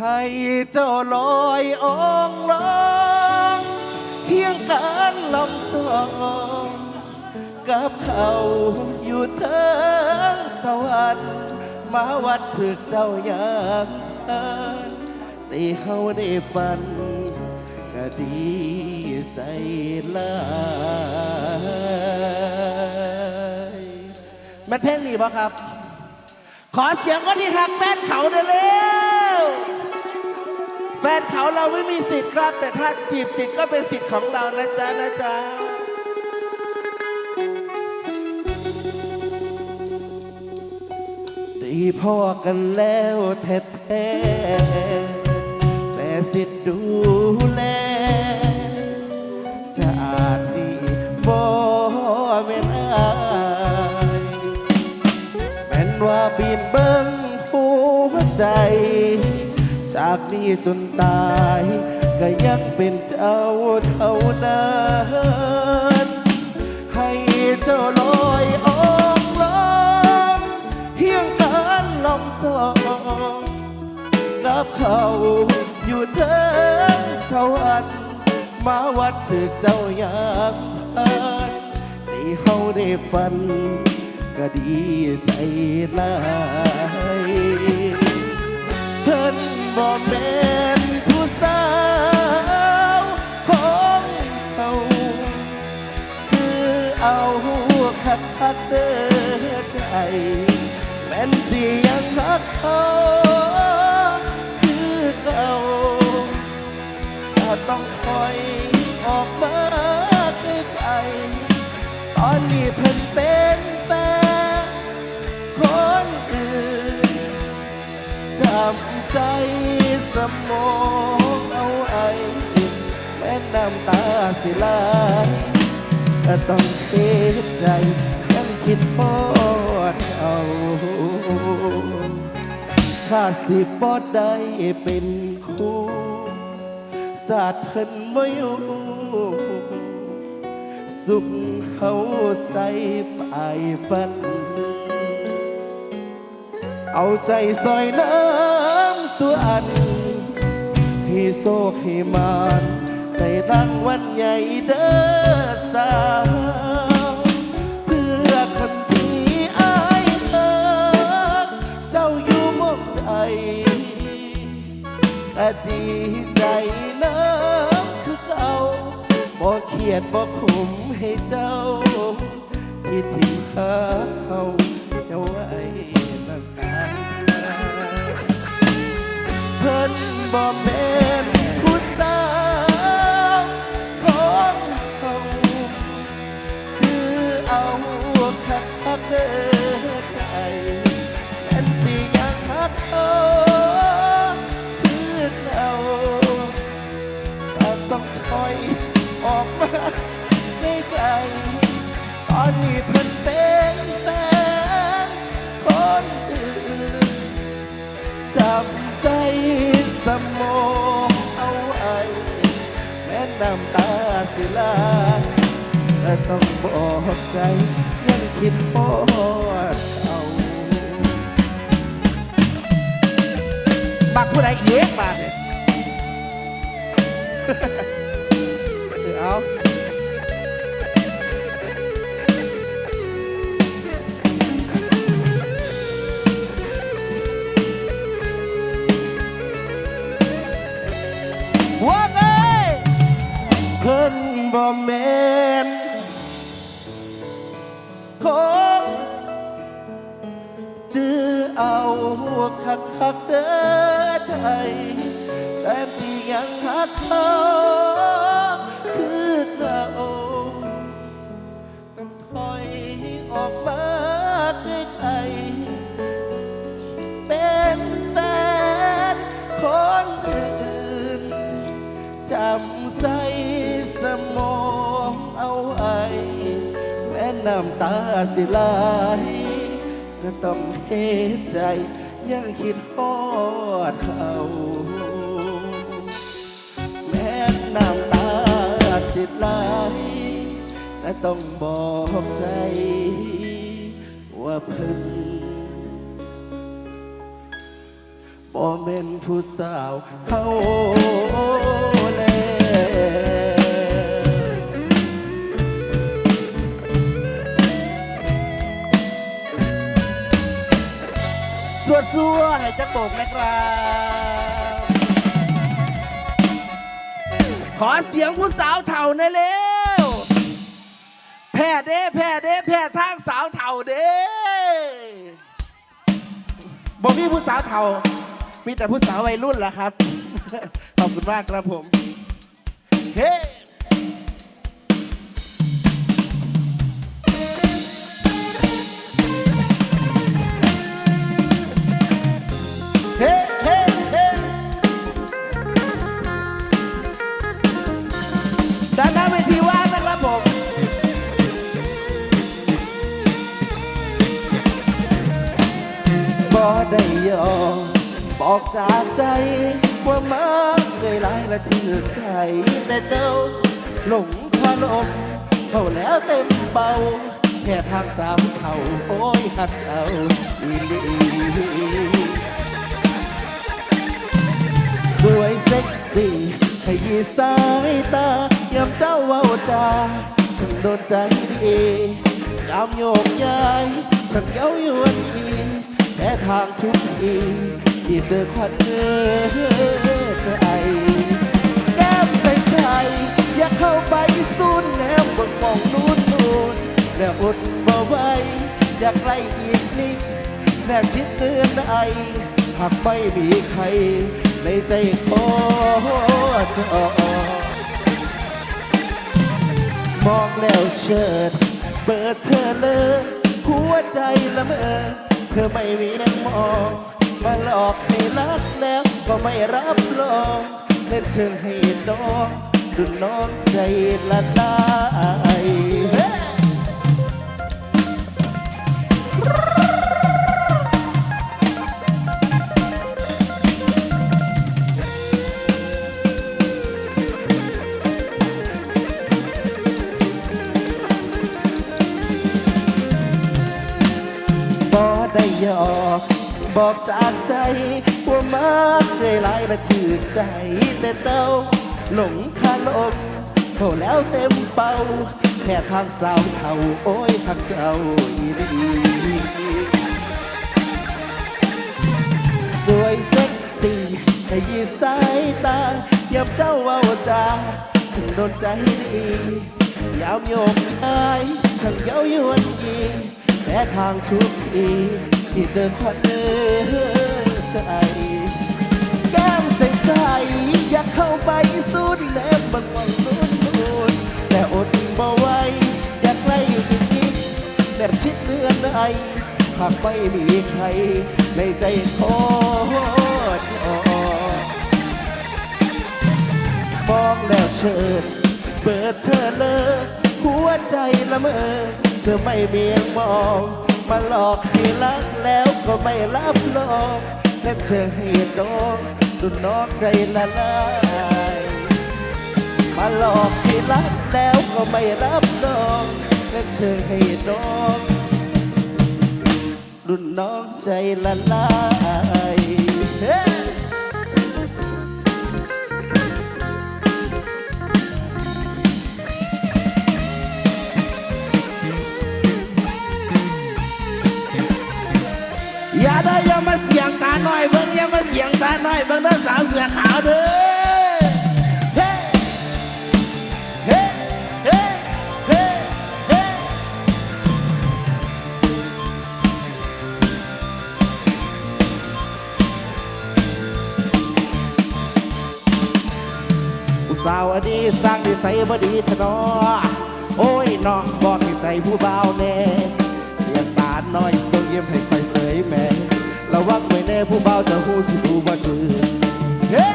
ให้เจ้าลอยองค์ลองเคียงกันลำสองกับเขาอยู่เทิงสวรรค์มาวัดถึกเจ้าอย่างเอินได้เฮาได้ฝันก็ดีใจลายแมันเพลงนี้บ่ครับ ขอเสียงคนที่ทักแฟนเขาเด้อเร็ว แฟนเขาเราไม่มีสิทธิ์ครับ แต่ถ้าจีบติดก็เป็นสิทธิ์ของเรานะจ๊ะนะจ๊ะด้พ่อกันแล้วแท้ๆแต่สิทธิ์ดูแลจะอาจดีบ่เม่นอายแม้นว่าบินเบิ้งหัวใจ จากนี้จนตาย ก็ยังเป็นเจ้าเท่านั้นให้เจ้าลอยออกลองเพียงการลองสองกับเขาอยู่เทิงสวรรค์มาวัดถึกเจ้าอยางพันได้เฮาได้ฝัน ก็ดีใจหลาย เป็นแฟนคนอื่นจำใจสมองเอาไอ้แม่น้ำตาสิไหลก็ต้องเสียใจยังคิดพอดเอาข้าสิบ่ได้เป็นคู่ศาสตร์เพิ่นบ่อยู่ สุขเฮาใส่ปลายฟัน เอาใจซอยน้ำส่วนให้โซกให้มานได้รางวัลใหญ่เด้อสาวเพื่อคนที่อายเธอเจ้าอยู่มอใดก็ดีใจน้ำคือเก่าบ่เครียดบ่ขุม ให้เจ้า ที่ทิ้งหาเขาเอาไว้ประการเพิ่นบ่แม่ สิลาแต่ต้องบอกใจยังคิดปอดเอาบักผู้ใดเย็กมาเนี่ย เป็นแฟนคนอื่นจำใส่สมองเอาไว้แม้น้ำตาสิไหลก็ต้องเฮ็ดใจ ยังคิดฮอดเขาแม้น้ำตาสิไหลก็ต้องบอกใจ ว่าเพิ่นบ่เป็นผู้สาวเขาแลสวดซัวให้จักโบกนะครับ ขอเสียงผู้สาวเถ่าหน่เร็วแพ่ เด้แพ่เด้แพ่ทางสาวเถ่าเด้บ่มีผู้สาวเถ่า มีแต่ผู้สาววัยรุ่นล่ะครับ ขอบคุณมากครับผม เฮ้ ได้ยอมบอกจากใจว่ามาเคยหลายละถือใจแต่เจ้าหลงคาลมเข้าแล้วเต็มเบา แค่ทางสามเขาโอ้ยหักเจ้าอีลีสวยเซ็กซี่ขยี้สายตายามเจ้าเว้าจาฉันโดนใจดียามโยกย้ายฉันเย้ายวนอี แค่ทางทุกทีที่เจอควันเนื้อใจแก้มใส่ใจอยากเข้าไปสูนแนวบนมองนู่นนู่นแล้วอดบ่ไหวอยากใกล้อีกนิดแนบชิดเตือนไอหากไม่มีใคร ในใจขอเธอมองแล้วเชิด เปิดเธอเลยหัวใจละเมอ ธอไม่มียนมอง มาหลอกให้รักแล้วก็ไม่รับรองเล่นเชิงให้ดองดูน้องใจละลา บอกจากใจว่ามาใจหลายและถือใจแต่เต้าหลงคาลมเขาแล้วเต็มเป่าแค่ทางสาวเขาโอ้ยทางเจ้าอีดีสวยเซ็กซี่ขยี้สายตายับเจ้าเว่าจาฉันโดนใจดียามโยกอายช่างเย้ายวนยีแม้ทางทุกที ที่เจอควันเนื้อใจแก้มใสๆอยากเข้าไปสูดแนบบังวังสูดนูนแต่อดบ่ไหวอยากใกล้อยู่อีกนิดแบบชิดเนื้อในหากไม่มีใครในใจโทษมองแล้วเชิดเปิดเธอเลยหัวใจละเมอเธอไม่เมียงมอง มาหลอกให้รักแล้วก็ไม่รับรองและเธอให้ดองดุนนอกใจละลายมาหลอกให้รักแล้วก็ไม่รับรองและเธอให้ดองรุ่นน้องใจละลายเบิ่งอย่ามาเสียงตาหน่อยบิ่งเด้อสาวเสือขาวเด้อเฮ้เฮ้เฮ้เฮ้เฮ้ผู้สาวดีสร้างนิสัยบ่ดีทะนอโอ้ยน้องบอกให้ใจผู้บ่าวแน่เสียงตาน้อยส่งยิ้มให้คอยเสยแม่ ระวังไว้แน่ผู้เบาจะหูสิดูบ่จือเฮ้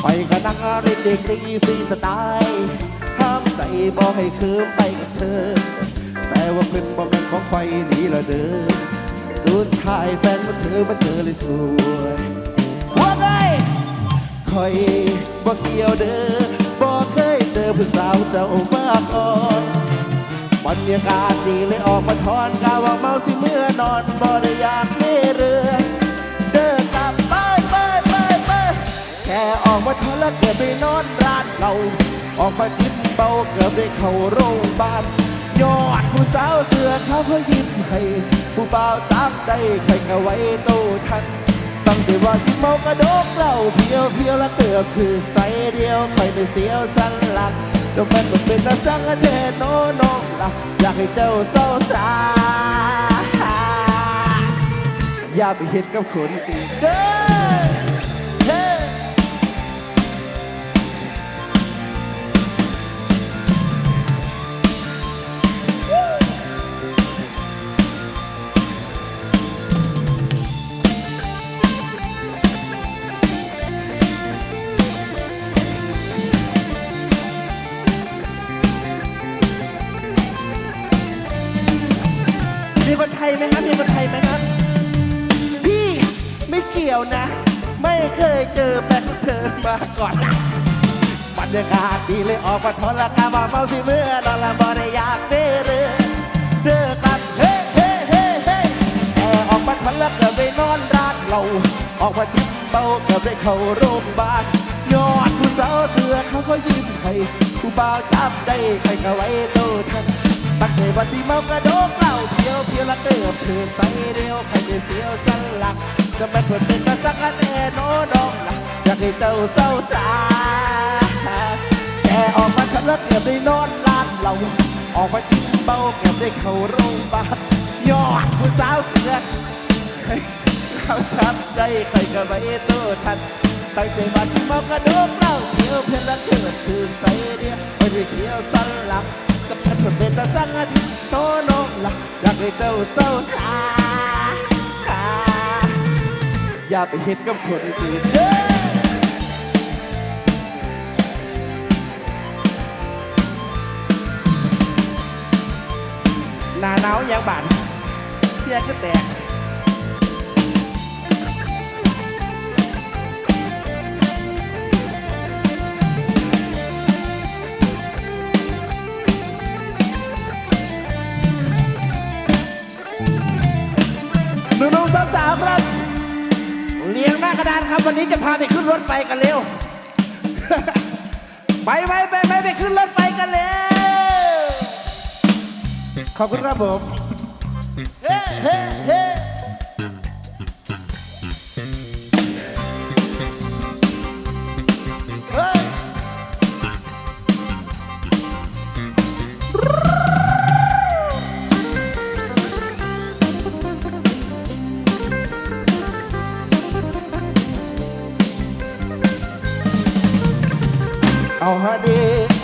ไปก็นั่งเล่นเด็กดีฟรีสไตล์ห้ามใจบอกให้คืนไปกับเธอ แต่ว่าเพิ่นบอกแม่นของคอยหนีละเด้อสุดท้ายแฟนมันเธอมันเจอเลยสวยว่าไงคอยบ่เกี่ยวเด้อบ่เคยเจอผู้สาวเจ้ามาก่อน บรรยากาศดีเลยออกมาทอนกาว่าเมาสิเมื่อนอนบ่ได้อยากเล่เรือ เดินกลับออกมาทะเลาะเกือบไปนอนร้านเรา ออกมากินเบาเกือบได้เข้าโรงพยาบาลยอดผู้สาวเสือเขาเขายิ้มให้ผู้บ่าวจับได้ใครก็ไว้โตทันตั้งแต่ว่าที่เมากระดกเหล่าเพียวเพียวและเตือบคือใสเดียวใครไม่เสียวสันหลัง จะมันมันเป็นตาสังเทโนน้องละอยากให้เจ้าเศร้าสาอย่าไปเห็นกับคนอื่นเด้อ ไหมครับมีคนไทยไหมครับ พี่ไม่เกี่ยวนะ ไม่เคยเจอแบบเธอมาก่อนนะบรรยากาศดีเลยออกมาทนละกาบาเมาสิเมื่อนอนละบอได้อยากเด้อเด้อเด้อกันเฮ้เฮ้เฮ้เฮ้แต่ออกมาทนละเกือบไปนอนร้านเรา ออกมาทิ้งเบาเกือบได้เข้าโรงพยาบาลยอดผู้สาวเสือเขาก็ยิ้มให้ผู้บ่าวจับได้ใครก็ไว้โตทัน ตั้งแต่วันที่เมากระโดกเล่าเพียวเพียวละเกิบเถื่อใสเดียวใครจะเสียวสันหลัก จะไม่เปิดเป็นกระสักกระแน่โนดองละอยากให้เจ้าเศร้าสาแกออกมาทะเลาะเกือบได้นอนร้านเราออกมากินเบาเกือบได้เข้าโรงพยาบาลยอดผู้สาวเสือเขาชับใจใครก็ไม่ตัวทันตั้งแต่วันที่เมากระโดกเล่าเพียวเพียวละเกิบคือใสเดียวไม่ได้เที่ยวสันหลัก กับฉันก็เป็นตาสังอาทิตย์โตโนละอยากให้เจ้าเศร้าสาอย่าไปเห็นกับคนอื่นเด้อหน้าหนาวอย่างบานเสียก็แตก นุ่มๆสาวๆครับ เลี้ยงหน้ากระดานครับวันนี้จะพาไปขึ้นรถไฟกันเร็ว ไปไปไปไปไปขึ้นรถไฟกันเร็ว ขอบคุณครับผม เฮ้เฮ้เฮ้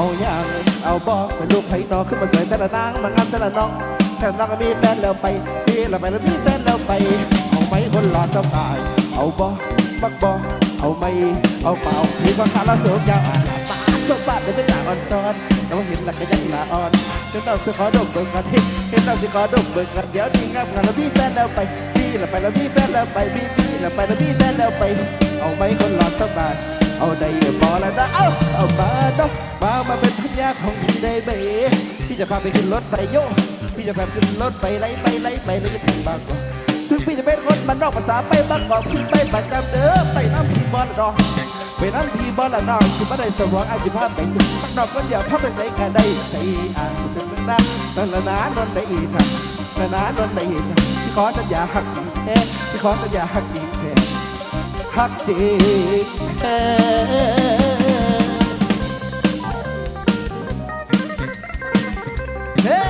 เอาอย่างเอาบอกเป็นลูกไผ่นอขึ้นมาสวยแต่ละนางมางามแต่ละน้องแต่ละน้องก็มีแฟนแล้วไปพี่เราไปแล้วมีแฟนแล้วไป เอาไหมคนหล่อสบาย เอาบอกบักบอกเอาไหมเอาเปล่ามีความขาละสูงยาวอ่านปาดชมปาดเป็นเป็นหลาอ่อนซ้อนเราเห็นหลักก็ยังหลาอ่อนเจ้าเต้าสิขอดมเบิ่งกันเห็นเห็นเต้าสิขอดมเบิ่งกันเดี๋ยวนี้งามกันแล้วมีแฟนแล้วไปพี่เราไปแล้วมีแฟนแล้วไปพี่พี่เราไปแล้วมีแฟนแล้วไป เอาไหมคนหล่อสบาย เอาได้บอแล้วนะเอาเอามาเนาะมามาเป็นพันยาของพี่ได้ไหมพี่จะพาไปขึ้นรถไฟโยพี่จะพาขึ้นรถไฟไล่ไปไล่ไปแล้วจะถึงบางกอกถึงพี่จะเป็นคนมันนอกภาษาไปบางกอกพี่ไปประจำเด้อไปน้ำพี่บอลละดอกไปน้ำพี่บอลละนอกคือไม่ได้สมองอาชีพไปถึงข้างนอกก็อย่าพับไปใส่กันได้ใส่อ่านถึงนั่นนั่นละนานนได้อีกนะนานนได้อีกพี่ขอสัญญาหักจริงแท้พี่ขอสัญญาหักจริงแท้ ฮักจริงเอ่เฮ้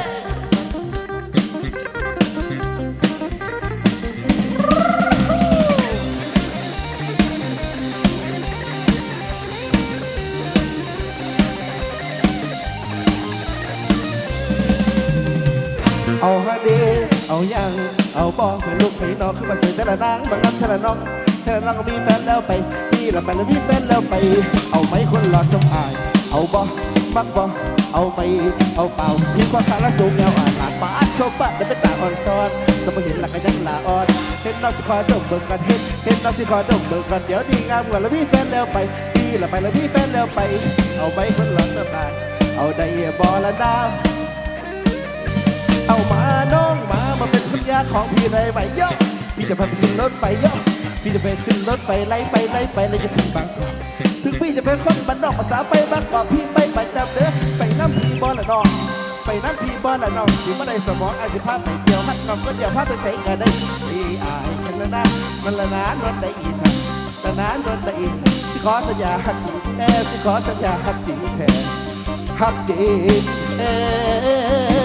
เอาฮะเดเอายังเอาบองเป็นลูกพี่น้องขึ้นมาเสียแต่ละนางบางนันแต่ละน้อง แต่ละน้องก็มีแฟนแล้วไปพี่เราไปแล้วมีแฟนแล้วไป เอาไหมคนหลอดสมอายเอาบอบักบอเอาไปเอาเป่าพี่ความขาละสูงยาวอ่านหลากปาดโชว์ปะแต่เป็นตาอ่อนซ้อนต้องมาเห็นหลักกันยังลาอ่อนเห็นน้องสิขอดมเบิ่งกันเห็นเห็นน้องสิขอดมเบิ่งกันเดี๋ยวดีงามกว่าแล้วมีแฟนแล้วไปพี่เราไปแล้วมีแฟนแล้วไป เอาไหมคนหลอดสมอายเอาได้บอละดาวเอามาน้องมามาเป็นพันยาของพี่ได้ไหมเยอะพี่จะพาไปขึ้นรถไปเยอะ พี่จะไปขึ้นรถไปไล่ไปไล่ไปแล้วจะถึงบางกอกถึงพี่จะเป็นคนบ้านนอกภาษาไปบานกอบพี่ไปประจำเด้อไปน้ำพี่บอลละน้องไปน้ำพี่บอลละน้องอยู่มาในสมองอาจจะพาไปเที่ยวฮัดนองก็อย่าพาไปใส่กันได้ดีอายกันละนะมันละนานวันได้อีกนะละนานวันได้อีกสิขอสัญญาฮักจริงแท้สิขอสัญญาฮักจริงแท้ฮักจริงแท้